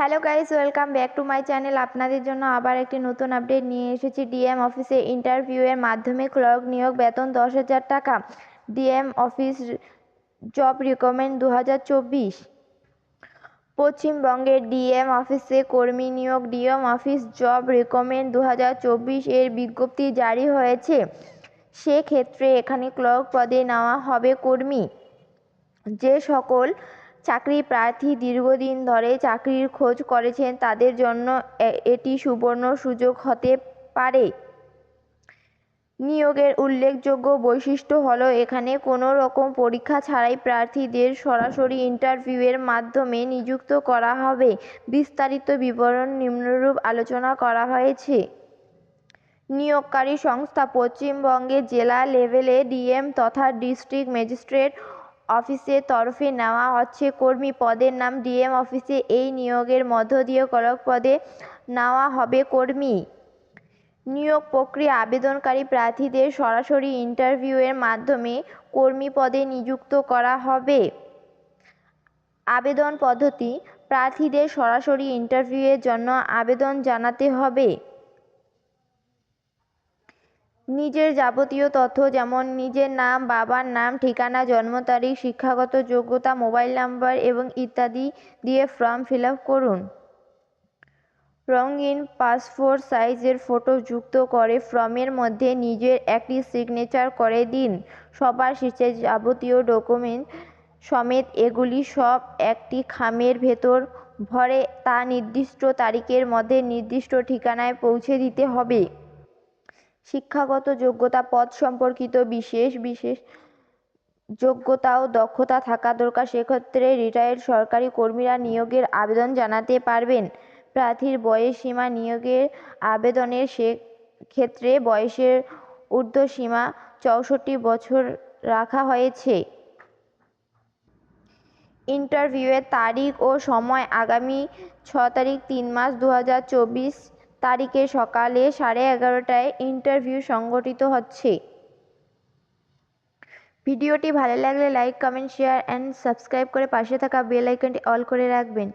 Hello guys welcome back to my channel আপনাদের জন্য আবার একটি নতুন আপডেট নিয়ে এসেছি। ডিএম অফিসে ইন্টারভিউয়ের মাধ্যমে ক্লর্ক নিয়োগ বেতন দশ হাজার টাকা। ডিএম অফিস জব রিকমেন্ড দু হাজার চব্বিশ। পশ্চিমবঙ্গের ডিএম অফিসে কর্মী নিয়োগ। ডিএম অফিস জব রিকমেন্ড দু হাজার চব্বিশ এর বিজ্ঞপ্তি জারি হয়েছে। সেক্ষেত্রে এখানে ক্লর্ক পদে নেওয়া হবে কর্মী। যে সকল চাকরি প্রার্থী দীর্ঘদিন ধরে চাকরির খোঁজ করেছেন, তাদের জন্য এটি সুবর্ণ সুযোগ হতে পারে। নিয়োগের উল্লেখযোগ্য বৈশিষ্ট্য হলো, এখানে কোনো রকম পরীক্ষা ছাড়াই প্রার্থীদের সরাসরি ইন্টারভিউয়ের মাধ্যমে নিযুক্ত করা হবে। বিস্তারিত বিবরণ নিম্নরূপ আলোচনা করা হয়েছে। নিয়োগকারী সংস্থা পশ্চিমবঙ্গে জেলা লেভেলে ডিএম তথা ডিস্ট্রিক্ট ম্যাজিস্ট্রেট অফিসের তরফে নেওয়া হচ্ছে। কর্মী পদের নাম ডিএম অফিসে এই নিয়োগের মধ্য দিয়ে কলক পদে নেওয়া হবে। কর্মী নিয়োগ প্রক্রিয়া আবেদনকারী প্রার্থীদের সরাসরি ইন্টারভিউয়ের মাধ্যমে কর্মী পদে নিযুক্ত করা হবে। আবেদন পদ্ধতি, প্রার্থীদের সরাসরি ইন্টারভিউয়ের জন্য আবেদন জানাতে হবে। নিজের যাবতীয় তথ্য যেমন নিজের নাম, বাবার নাম, ঠিকানা, জন্ম তারিখ, শিক্ষাগত যোগ্যতা, মোবাইল নাম্বার এবং ইত্যাদি দিয়ে ফর্ম ফিল আপ করুন। রঙিন পাসপোর্ট সাইজের ফটো যুক্ত করে ফর্মের মধ্যে নিজের একটি সিগনেচার করে দিন। সবার শেষে যাবতীয় ডকুমেন্ট সমেত এগুলি সব একটি খামের ভেতর ভরে তা নির্দিষ্ট তারিখের মধ্যে নির্দিষ্ট ঠিকানায় পৌঁছে দিতে হবে। শিক্ষাগত যোগ্যতা পদ সম্পর্কিত বিশেষ বিশেষ যোগ্যতা ও দক্ষতা থাকা দরকার। সেক্ষেত্রে রিটায়ার্ড সরকারি কর্মীরা নিয়োগের আবেদন জানাতে পারবেন। প্রার্থীর বয়স সীমা নিয়োগের আবেদনের সে ক্ষেত্রে বয়সের ঊর্ধ্বসীমা চৌষট্টি বছর রাখা হয়েছে। ইন্টারভিউয়ের তারিখ ও সময় আগামী ছ তারিখ তিন মাস দু হাজার চব্বিশ তারিখে সকালে সাড়ে এগারোটায় ইন্টারভিউ সংগঠিত হচ্ছে। ভিডিওটি ভালো লাগলে like, comment, share and subscribe করে পাশে থাকা বেল আইকনটি অল করে রাখবেন।